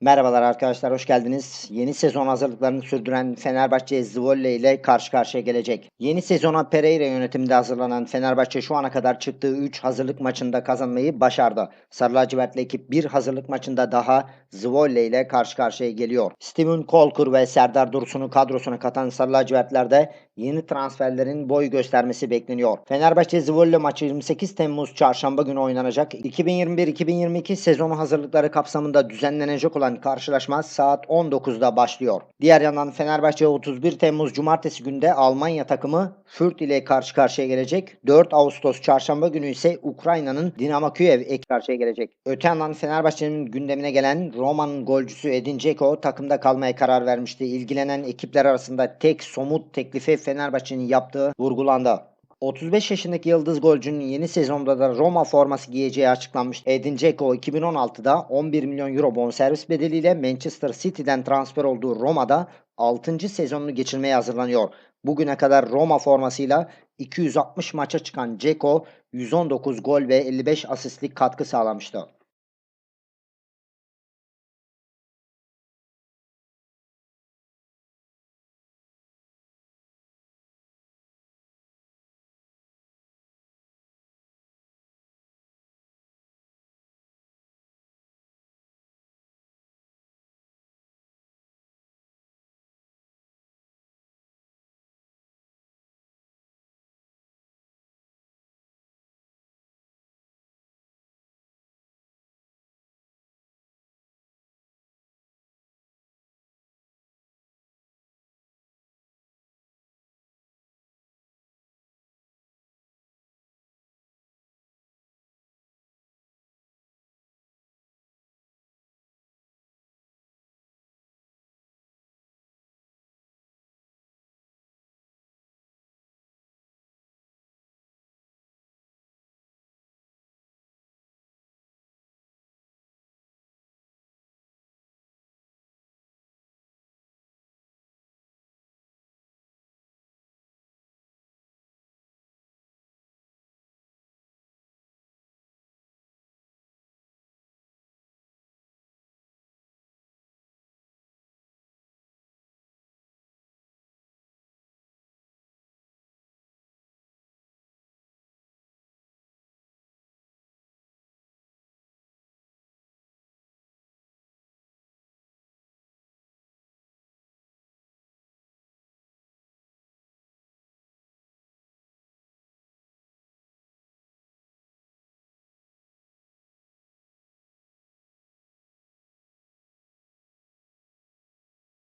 Merhabalar arkadaşlar, hoş geldiniz. Yeni sezon hazırlıklarını sürdüren Fenerbahçe Zvolle ile karşı karşıya gelecek. Yeni sezona Pereira yönetiminde hazırlanan Fenerbahçe şu ana kadar çıktığı 3 hazırlık maçında kazanmayı başardı. Sarı lacivertli ekip bir hazırlık maçında daha Zvolle ile karşı karşıya geliyor. Steven Kolkur ve Serdar Dursun'u kadrosuna katan Sarı lacivertlerde yeni transferlerin boy göstermesi bekleniyor. Fenerbahçe Zvolle maçı 28 Temmuz çarşamba günü oynanacak. 2021-2022 sezonu hazırlıkları kapsamında düzenlenecek olan karşılaşma saat 19'da başlıyor. Diğer yandan Fenerbahçe 31 Temmuz Cumartesi günde Almanya takımı Fürth ile karşı karşıya gelecek. 4 Ağustos Çarşamba günü ise Ukrayna'nın Dinamo Kiev ek karşıya gelecek. Öte yandan Fenerbahçe'nin gündemine gelen Roma'nın golcüsü Edin Dzeko takımda kalmaya karar vermişti. İlgilenen ekipler arasında tek somut teklifi Fenerbahçe'nin yaptığı vurgulandı. 35 yaşındaki yıldız golcünün yeni sezonda da Roma forması giyeceği açıklanmış. Edin Dzeko 2016'da 11 milyon euro bonservis bedeliyle Manchester City'den transfer olduğu Roma'da 6. sezonunu geçirmeye hazırlanıyor. Bugüne kadar Roma formasıyla 260 maça çıkan Dzeko 119 gol ve 55 asistlik katkı sağlamıştı.